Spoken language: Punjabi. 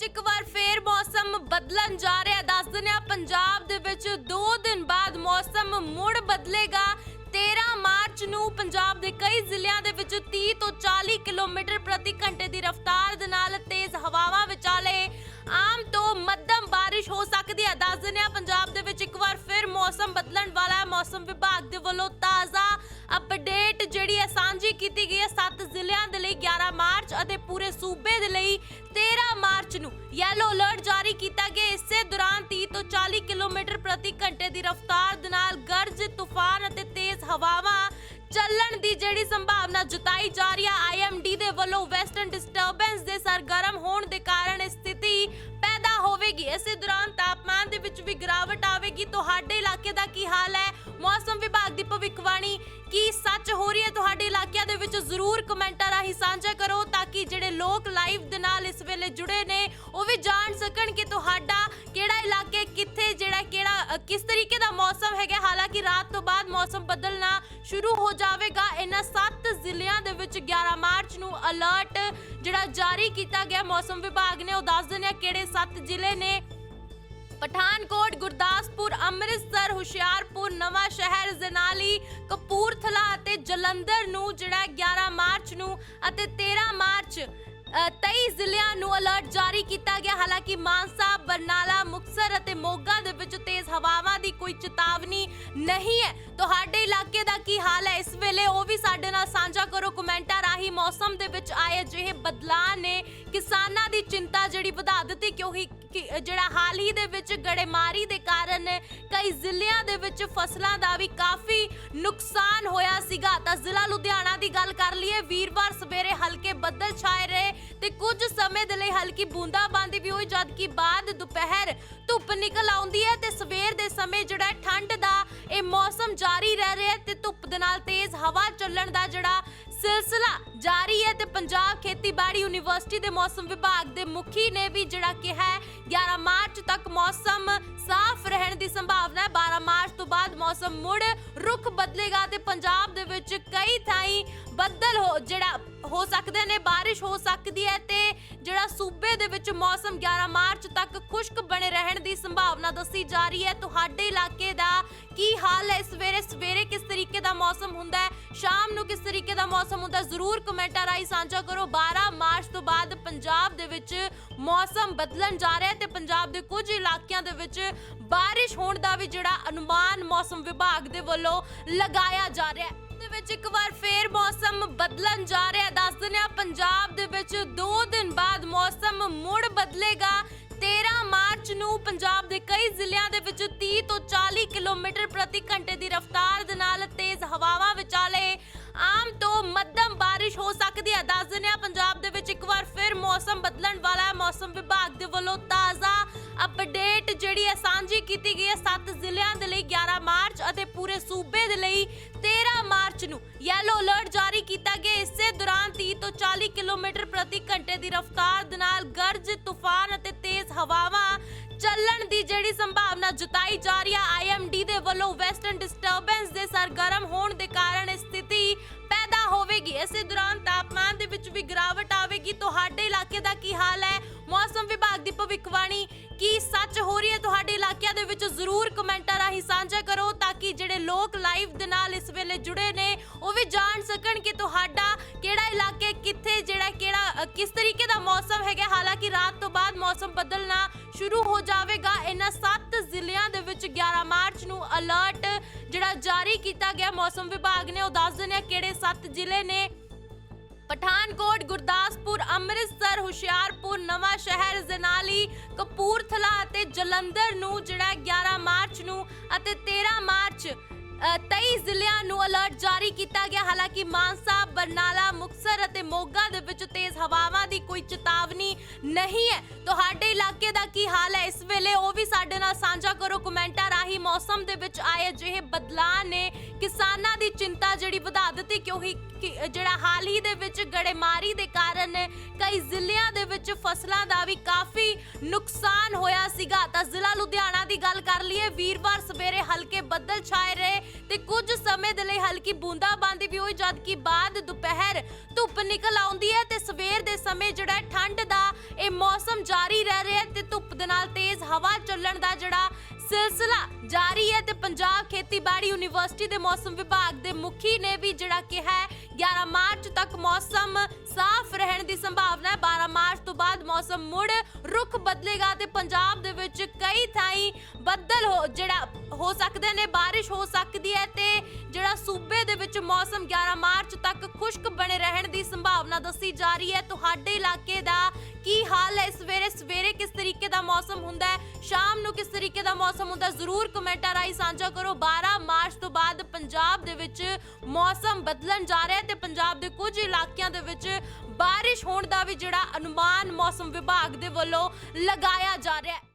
ਵਿੱਚ ਇੱਕ ਵਾਰ ਫੇਰ ਮੌਸਮ ਬਦਲਣ ਜਾ ਰਿਹਾ ਦੱਸ ਦਿੰਦੇ ਹਾਂ, ਪੰਜਾਬ ਦੇ ਵਿੱਚ 2 ਦਿਨ ਬਾਅਦ ਮੌਸਮ ਮੁੜ ਬਦਲੇਗਾ। 13 ਮਾਰਚ ਨੂੰ ਪੰਜਾਬ ਦੇ ਕਈ ਜ਼ਿਲ੍ਹਿਆਂ ਦੇ ਵਿੱਚ 30 ਤੋਂ 40 ਕਿਲੋਮੀਟਰ ਪ੍ਰਤੀ ਘੰਟੇ ਦੀ ਰਫ਼ਤਾਰ ਦੇ ਨਾਲ ਤੇਜ਼ ਹਵਾਵਾਂ ਵਿਚਾਲੇ ਆਮ ਤੋਂ ਮੱਧਮ ਬਾਰਿਸ਼ ਹੋ ਸਕਦੀ ਹੈ। ਦੱਸ ਦਿੰਦੇ ਹਾਂ, ਪੰਜਾਬ ਦੇ ਵਿੱਚ ਇੱਕ ਵਾਰ ਫਿਰ ਮੌਸਮ ਬਦਲਣ ਵਾਲਾ ਹੈ। ਮੌਸਮ ਵਿਭਾਗ ਦੇ ਵੱਲੋਂ ਤਾਜ਼ਾ ਅਪਡੇਟ ਜਿਹੜੀ ਹੈ ਸਾਂਝੀ ਕੀਤੀ ਗਈ ਹੈ। 7 ਜ਼ਿਲ੍ਹਿਆਂ ਦੇ ਲਈ 11 ਮਾਰਚ ਅਤੇ ਪੂਰੇ ਸੂਬੇ ਦੇ ਲਈ ਯੈਲੋ ਅਲਰਟ ਜਾਰੀ ਕੀਤਾ ਗਿਆ। ਇਸੇ ਦੌਰਾਨ 30 ਤੋਂ 40 ਕਿਲੋਮੀਟਰ ਪ੍ਰਤੀ ਘੰਟੇ ਦੀ ਰਫ਼ਤਾਰ ਦੇ ਨਾਲ ਗਰਜ, ਤੂਫਾਨ ਅਤੇ ਤੇਜ਼ ਹਵਾਵਾਂ ਚੱਲਣ ਦੀ ਜਿਹੜੀ ਸੰਭਾਵਨਾ ਜਤਾਈ ਜਾ ਰਹੀ ਹੈ ਆਈਐਮਡੀ ਦੇ ਵੱਲੋਂ ਵੈਸਟਰਨ ਡਿਸਟਰਬੈਂਸ ਦੇ ਸਰਗਰਮ ਹੋਣ ਦੇ ਕਾਰਨ ਸਥਿਤੀ ਪੈਦਾ ਹੋਵੇਗੀ। ਇਸੇ ਦੌਰਾਨ ਤਾਪਮਾਨ ਦੇ ਵਿੱਚ ਵੀ ਗਿਰਾਵਟ ਆਵੇਗੀ। ਤੁਹਾਡੇ ਇਲਾਕੇ ਦਾ ਕੀ ਹਾਲ ਹੈ? ਮੌਸਮ ਵਿਭਾਗ ਦੀ ਭਵਿੱਖਬਾਣੀ ਕੀ ਸੱਚ ਹੋ ਰਹੀ ਹੈ? ਤੁਹਾਡੇ ਇਲਾਕਿਆਂ ਦੇ ਵਿੱਚ ਜ਼ਰੂਰ ਕਮੈਂਟਾਂ ਰਾਹੀਂ ਸਾਂਝਾ ਕਰੋ। ਲੋਕ ਲਾਈਵ ਦੇ ਨਾਲ ਇਸ ਵੇਲੇ ਜੁੜੇ ਨੇ। ਉਹ ਵੀ ਜਾਣ ਸਕਣ ਕਿ ਤੁਹਾਡਾ ਕਿਹੜਾ ਇਲਾਕੇ ਕਿੱਥੇ ਜਿਹੜਾ ਕਿਹੜਾ ਕਿਸ ਤਰੀਕੇ ਦਾ ਮੌਸਮ ਹੈਗਾ। ਹਾਲਾਂਕਿ ਰਾਤ ਤੋਂ ਬਾਅਦ ਮੌਸਮ ਬਦਲਣਾ ਸ਼ੁਰੂ ਹੋ ਜਾਵੇਗਾ। ਇਹਨਾਂ 7 ਜ਼ਿਲ੍ਹਿਆਂ ਦੇ ਵਿੱਚ 11 ਮਾਰਚ ਨੂੰ ਅਲਰਟ ਜਿਹੜਾ ਜਾਰੀ ਕੀਤਾ ਗਿਆ ਮੌਸਮ ਵਿਭਾਗ ਨੇ। ਉਹ ਦੱਸ ਦਿੰਦੇ ਆ ਕਿਹੜੇ 7 ਜ਼ਿਲ੍ਹੇ ਨੇ। ਪਠਾਨਕੋਟ ਗੁਰਦਾਸਪੁਰ ਅੰਮ੍ਰਿਤਸਰ ਹੁਸ਼ਿਆਰਪੁਰ ਨਵਾਂ ਸ਼ਹਿਰ ਜ਼ਨਾਲੀ ਕਪੂਰਥਲਾ ਅਤੇ ਜਲੰਧਰ ਨੂੰ ਜਿਹੜਾ 11 ਮਾਰਚ ਨੂੰ ਅਤੇ 13 ਮਾਰਚ ਅ, 23 ਜ਼ਿਲ੍ਹਿਆਂ ਨੂੰ ਅਲਰਟ ਜਾਰੀ ਕੀਤਾ ਗਿਆ। ਹਾਲਾਂਕਿ ਮਾਨਸਾ ਬਰਨਾਲਾ ਮੁਕਸਰ ਅਤੇ ਮੋਗਾ ਦੇ ਵਿੱਚ ਤੇਜ਼ ਹਵਾਵਾਂ ਦੀ ਕੋਈ ਚੇਤਾਵਨੀ ਨਹੀਂ ਹੈ। ਤੁਹਾਡੇ ਇਲਾਕੇ ਦਾ ਕੀ ਹਾਲ ਹੈ? ਇਸ ਵੇਲੇ ਉਹ ਵੀ ਸਾਡੇ ਨਾਲ ਕਮੈਂਟਾਂ ਮੌਸਮ ਦੇ ਵਿੱਚ ਆਏ ਅਜਿਹੇ ਬਦਲਾਅ ਨੇ ਕਿਸਾਨਾਂ ਦੀ ਚਿੰਤਾ ਜਿਹੜੀ ਵਧਾ ਦਿੱਤੀ ਕਿਉਂਕਿ ਜਿਹੜਾ ਹਾਲ ਹੀ ਦੇ ਵਿੱਚ ਗੜੇਮਾਰੀ ਦੇ ਕਾਰਨ ਕਈ ਜ਼ਿਲ੍ਹਿਆਂ ਦੇ ਵਿੱਚ ਫਸਲਾਂ ਦਾ ਵੀ ਕਾਫੀ ਨੁਕਸਾਨ ਹੋਇਆ ਸੀਗਾ। ਤਾਂ ਜ਼ਿਲ੍ਹਾ ਲੁਧਿਆਣਾ ਦੀ ਗੱਲ ਕਰ ਲਈਏ, ਵੀਰਵਾਰ ਸਵੇਰੇ ਹਲਕੇ ਬੱਦਲ ਛਾਏ ਰਹੇ ਤੇ ਕੁਝ ਸਮੇਂ ਦੇ ਲਈ ਹਲਕੀ ਬੂੰਦਾਬਾਂਦੀ ਵੀ ਹੋਈ, ਜਦਕਿ ਬਾਅਦ ਦੁਪਹਿਰ ਧੁੱਪ ਨਿਕਲ ਆਉਂਦੀ ਹੈ ਤੇ ਸਵੇਰ ਦੇ ਸਮੇਂ ਜਿਹੜਾ ਠੰਡ ਦਾ ਇਹ ਮੌਸਮ ਜਾਰੀ ਰਹਿ ਰਿਹਾ ਤੇ ਧੁੱਪ ਦੇ ਨਾਲ ਤੇਜ਼ ਹਵਾ ਚੱਲਣ ਦਾ ਜਿਹੜਾ ਸਿਲਸਿਲਾ ਜਾਰੀ ਹੈ ਤੇ ਪੰਜਾਬ ਖੇਤੀਬਾੜੀ ਯੂਨੀਵਰਸਿਟੀ ਦੇ ਮੌਸਮ ਵਿਭਾਗ ਦੇ ਮੁਖੀ ਨੇ ਵੀ ਜਿਹੜਾ ਕਿਹਾ ਹੈ 11 ਮਾਰਚ ਤੱਕ ਮੌਸਮ ਸਾਫ਼ ਰਹਿਣ ਦੀ ਸੰਭਾਵਨਾ ਹੈ। 12 ਮਾਰਚ ਤੋਂ ਬਾਅਦ ਮੌਸਮ ਮੁੜ ਰੁਖ ਬਦਲੇਗਾ ਤੇ ਪੰਜਾਬ ਦੇ ਵਿੱਚ ਕਈ ਥਾਈਂ ਬੱਦਲ ਹੋ, ਜਿਹੜਾ ਹੋ ਸਕਦੇ ਨੇ, ਬਾਰਿਸ਼ ਹੋ ਸਕਦੀ ਹੈ ਤੇ ਜਿਹੜਾ ਸੂਬੇ ਦੇ ਵਿੱਚ ਮੌਸਮ 11 ਮਾਰਚ ਤੱਕ ਖੁਸ਼ਕ ਬਣੇ ਰਹਿਣ ਦੀ ਸੰਭਾਵਨਾ ਦੱਸੀ ਜਾ ਰਹੀ ਹੈ। ਤੁਹਾਡੇ ਇਲਾਕੇ ਦਾ ਕੀ ਹਾਲ ਹੈ? ਸਵੇਰੇ ਸਵੇਰੇ ਕਿਸ ਤਰੀਕੇ ਦਾ ਮੌਸਮ ਹੁੰਦਾ ਹੈ? ਸ਼ਾਮ ਨੂੰ ਕਿਸ ਤਰੀਕੇ ਦਾ ਮੌਸਮ ਹੁੰਦਾ ਜ਼ਰੂਰ ਕਮੈਂਟਾਂ ਰਾਹੀਂ ਸਾਂਝਾ ਕਰੋ। 12 ਮਾਰਚ ਤੋਂ ਬਾਅਦ ਪੰਜਾਬ ਦੇ ਵਿੱਚ ਮੌਸਮ ਬਦਲਣ ਜਾ ਰਿਹਾ ਹੈ ਤੇ ਪੰਜਾਬ ਦੇ ਕੁਝ ਇਲਾਕਿਆਂ ਦੇ ਵਿੱਚ ਬਾਰਿਸ਼ ਹੋਣ ਦਾ ਵੀ ਜਿਹੜਾ ਅਨੁਮਾਨ ਮੌਸਮ ਵਿਭਾਗ ਦੇ ਵੱਲੋਂ ਲਗਾਇਆ ਜਾ ਰਿਹਾ ਹੈ। ਮੌਸਮ ਬਦਲਣ ਜਾ ਰਿਹਾ ਹੈ। ਦੱਸ ਦਿੰਦੇ ਹਾਂ, ਪੰਜਾਬ ਦੇ ਵਿੱਚ 2 ਦਿਨ ਬਾਅਦ ਮੌਸਮ ਮੁੜ ਬਦਲੇਗਾ। 13 ਮਾਰਚ ਨੂੰ ਪੰਜਾਬ ਦੇ ਕਈ ਜ਼ਿਲ੍ਹਿਆਂ ਦੇ ਵਿੱਚ 30 ਤੋਂ 40 ਕਿਲੋਮੀਟਰ ਪ੍ਰਤੀ ਘੰਟੇ ਦੀ ਰਫ਼ਤਾਰ ਦੇ ਨਾਲ ਤੇਜ਼ ਹਵਾਵਾਂ ਵਿਚਾਲੇ ਆਮ ਤੋਂ ਮੱਧਮ ਬਾਰਿਸ਼ ਹੋ ਸਕਦੀ ਹੈ। ਦੱਸ ਦਿੰਦੇ ਹਾਂ, ਪੰਜਾਬ ਦੇ ਵਿੱਚ ਇੱਕ ਵਾਰ ਫਿਰ ਮੌਸਮ ਬਦਲਣ ਵਾਲਾ ਹੈ। ਮੌਸਮ ਵਿਭਾਗ ਦੇ ਵੱਲੋਂ ਤਾਜ਼ਾ ਅਪਡੇਟ ਜਿਹੜੀ ਹੈ ਸਾਂਝੀ ਕੀਤੀ ਗਈ ਹੈ। 7 ਜ਼ਿਲ੍ਹਿਆਂ ਦੇ ਲਈ 11 ਮਾਰਚ ਅਤੇ ਪੂਰੇ ਸੂਬੇ ਦੇ ਲਈ ਮਾਰਚ ਨੂੰ। ਯੈਲੋ ਅਲਰਟ ਜਾਰੀ ਕੀਤਾ ਗਿਆ। ਇਸੇ ਦੌਰਾਨ 30 ਤੋਂ 40 ਕਿਲੋਮੀਟਰ ਪ੍ਰਤੀ ਘੰਟੇ ਦੀ ਰਫ਼ਤਾਰ ਦੇ ਨਾਲ ਗਰਜ, ਤੂਫਾਨ ਅਤੇ ਤੇਜ਼ ਹਵਾਵਾਂ ਚੱਲਣ ਦੀ ਜਿਹੜੀ ਸੰਭਾਵਨਾ ਜਤਾਈ ਜਾ ਰਹੀ ਹੈ ਆਈਐਮਡੀ ਦੇ ਵੱਲੋਂ ਵੈਸਟਰਨ ਡਿਸਟਰਬੈਂਸ ਦੇ ਸਰਗਰਮ ਹੋਣ ਦੇ ਕਾਰਨ ਸਥਿਤੀ ਪੈਦਾ ਹੋਵੇਗੀ। ਇਸੇ ਦੌਰਾਨ ਤਾਪਮਾਨ ਦੇ ਵਿੱਚ ਵੀ ਗਿਰਾਵਟ ਆਵੇਗੀ। ਤੁਹਾਡੇ ਇਲਾਕੇ ਦਾ ਕੀ ਹਾਲ ਹੈ? ਮੌਸਮ ਵਿਭਾਗ ਦੀ ਭਵਿੱਖਬਾਣੀ ਕੀ ਸੱਚ ਹੋ ਰਹੀ ਹੈ? ਤੁਹਾਡੇ ਇਲਾਕਿਆਂ ਦੇ ਵਿੱਚ ਜ਼ਰੂਰ ਕਮੈਂਟਾਂ ਰਾਹੀਂ ਸਾਂਝਾ ਕਰੋ। ਲੋਕ ਲਾਈਵ ਦੇ ਨਾਲ ਇਸ ਵੇਲੇ ਜੁੜੇ ਨੇ। ਉਹ ਵੀ ਜਾਣ ਸਕਣ ਕਿ ਤੁਹਾਡਾ ਕਿਹੜਾ ਇਲਾਕੇ ਕਿੱਥੇ ਜਿਹੜਾ ਕਿਹੜਾ ਕਿਸ ਤਰੀਕੇ ਦਾ ਮੌਸਮ ਹੈਗਾ। ਹਾਲਾਂਕਿ ਰਾਤ ਤੋਂ ਬਾਅਦ ਮੌਸਮ ਬਦਲਣਾ ਸ਼ੁਰੂ ਹੋ ਜਾਵੇਗਾ। ਇਹਨਾਂ 7 ਜ਼ਿਲ੍ਹਿਆਂ ਦੇ ਵਿੱਚ 11 ਮਾਰਚ ਨੂੰ ਅਲਰਟ ਜਿਹੜਾ ਜਾਰੀ ਕੀਤਾ ਗਿਆ ਮੌਸਮ ਵਿਭਾਗ ਨੇ। ਉਹ ਦੱਸ ਦਿੰਦੇ ਆ ਕਿਹੜੇ 7 ਜ਼ਿਲ੍ਹੇ ਨੇ। ਪਠਾਨਕੋਟ, ਗੁਰਦਾਸਪੁਰ, ਅੰਮ੍ਰਿਤਸਰ, ਹੁਸ਼ਿਆਰਪੁਰ, ਨਵਾਂ ਸ਼ਹਿਰ, ਜ਼ਨਾਲੀ, ਕਪੂਰਥਲਾ ਅਤੇ ਜਲੰਧਰ ਨੂੰ ਜਿਹੜਾ 11 ਮਾਰਚ ਨੂੰ ਅਤੇ 13 ਮਾਰਚ 23 ਜ਼ਿਲ੍ਹਿਆਂ ਨੂੰ ਅਲਰਟ ਜਾਰੀ ਕੀਤਾ ਗਿਆ। ਹਾਲਾਂਕਿ ਮਾਨਸਾ, ਬਰਨਾਲਾ ਮੁਕਸਰ ਅਤੇ ਮੋਗਾ ਦੇ ਵਿੱਚ ਤੇਜ਼ ਹਵਾਵਾਂ ਦੀ ਕੋਈ ਚੇਤਾਵਨੀ ਨਹੀਂ ਹੈ। ਤੁਹਾਡੇ ਇਲਾਕੇ ਦਾ ਕੀ ਹਾਲ ਮੌਸਮ ਦੇ ਵਿੱਚ ਆਏ ਅਜਿਹੇ ਬਦਲਾਅ ਨੇ ਕਿਸਾਨਾਂ ਦੀ ਚਿੰਤਾ ਜਿਹੜੀ ਵਧਾ ਦਿੱਤੀ ਕਿਉਂਕਿ ਜਿਹੜਾ ਹਾਲ ਹੀ ਦੇ ਵਿੱਚ ਗੜੇਮਾਰੀ ਦੇ ਕਾਰਨ ਕਈ ਜ਼ਿਲ੍ਹਿਆਂ ਦੇ ਵਿੱਚ ਫਸਲਾਂ ਦਾ ਵੀ ਕਾਫੀ ਨੁਕਸਾਨ ਹੋਇਆ ਸੀਗਾ। ਤਾਂ ਜ਼ਿਲ੍ਹਾ ਲੁਧਿਆਣਾ ਦੀ ਗੱਲ ਕਰ ਲਈਏ, ਵੀਰਵਾਰ ਸਵੇਰੇ ਹਲਕੇ ਬੱਦਲ ਛਾਏ ਰਹੇ ਤੇ ਕੁਝ ਸਮੇਂ ਦੇ ਲਈ ਹਲਕੀ ਬੂੰਦਾਬਾਂਦੀ ਵੀ ਹੋਈ, ਜਦਕਿ ਬਾਅਦ ਦੁਪਹਿਰ ਧੁੱਪ ਨਿਕਲ ਆਉਂਦੀ ਹੈ ਤੇ ਸਵੇਰ ਦੇ ਸਮੇਂ ਜਿਹੜਾ ਠੰਡ ਦਾ ਇਹ ਮੌਸਮ ਜਾਰੀ ਰਹਿ ਰਿਹਾ ਤੇ ਧੁੱਪ ਦੇ ਨਾਲ ਤੇਜ਼ ਹਵਾ ਚੱਲਣ ਦਾ ਜਿਹੜਾ ਸਿਲਸਿਲਾ ਜਾਰੀ ਹੈ ਤੇ ਪੰਜਾਬ ਖੇਤੀਬਾੜੀ ਯੂਨੀਵਰਸਿਟੀ ਦੇ ਮੌਸਮ ਵਿਭਾਗ ਦੇ ਮੁਖੀ ਨੇ ਵੀ ਜਿਹੜਾ ਕਿਹਾ ਹੈ 11 ਮਾਰਚ ਤੱਕ ਮੌਸਮ ਸਾਫ਼ ਰਹਿਣ ਦੀ ਸੰਭਾਵਨਾ ਹੈ। 12 ਮਾਰਚ ਤੋਂ ਬਾਅਦ ਮੌਸਮ ਮੁੜ ਰੁਖ ਬਦਲੇਗਾ ਤੇ ਪੰਜਾਬ ਦੇ ਵਿੱਚ ਕਈ ਥਾਈਂ ਬੱਦਲ ਹੋ, ਜਿਹੜਾ ਹੋ ਸਕਦੇ ਨੇ, ਬਾਰਿਸ਼ ਹੋ ਸਕਦੀ ਹੈ ਤੇ ਜਿਹੜਾ ਸੂਬੇ ਦੇ ਵਿੱਚ ਮੌਸਮ 11 ਮਾਰਚ ਤੱਕ ਖੁਸ਼ਕ ਬਣੇ ਰਹਿਣ ਦੀ ਸੰਭਾਵਨਾ ਦੱਸੀ ਜਾ ਰਹੀ ਹੈ। ਤੁਹਾਡੇ ਇਲਾਕੇ ਦਾ ਕੀ ਹਾਲ ਹੈ? ਸਵੇਰੇ ਸਵੇਰੇ ਕਿਸ ਤਰੀਕੇ ਦਾ ਮੌਸਮ ਹੁੰਦਾ ਹੈ? ਸ਼ਾਮ ਨੂੰ ਕਿਸ ਤਰੀਕੇ ਦਾ ਮੌਸਮ ਹੁੰਦਾ ਜ਼ਰੂਰ ਕਮੈਂਟਾਂ ਰਾਹੀਂ ਸਾਂਝਾ ਕਰੋ। 12 ਮਾਰਚ ਤੋਂ ਬਾਅਦ ਪੰਜਾਬ ਦੇ ਵਿੱਚ ਮੌਸਮ ਬਦਲਣ ਜਾ ਰਿਹਾ ਹੈ ਤੇ ਪੰਜਾਬ ਦੇ ਕੁਝ ਇਲਾਕਿਆਂ ਦੇ ਵਿੱਚ ਬਾਰਿਸ਼ ਹੋਣ ਦਾ ਵੀ ਜਿਹੜਾ ਅਨੁਮਾਨ ਮੌਸਮ ਵਿਭਾਗ ਦੇ ਵੱਲੋਂ ਲਗਾਇਆ ਜਾ ਰਿਹਾ ਹੈ।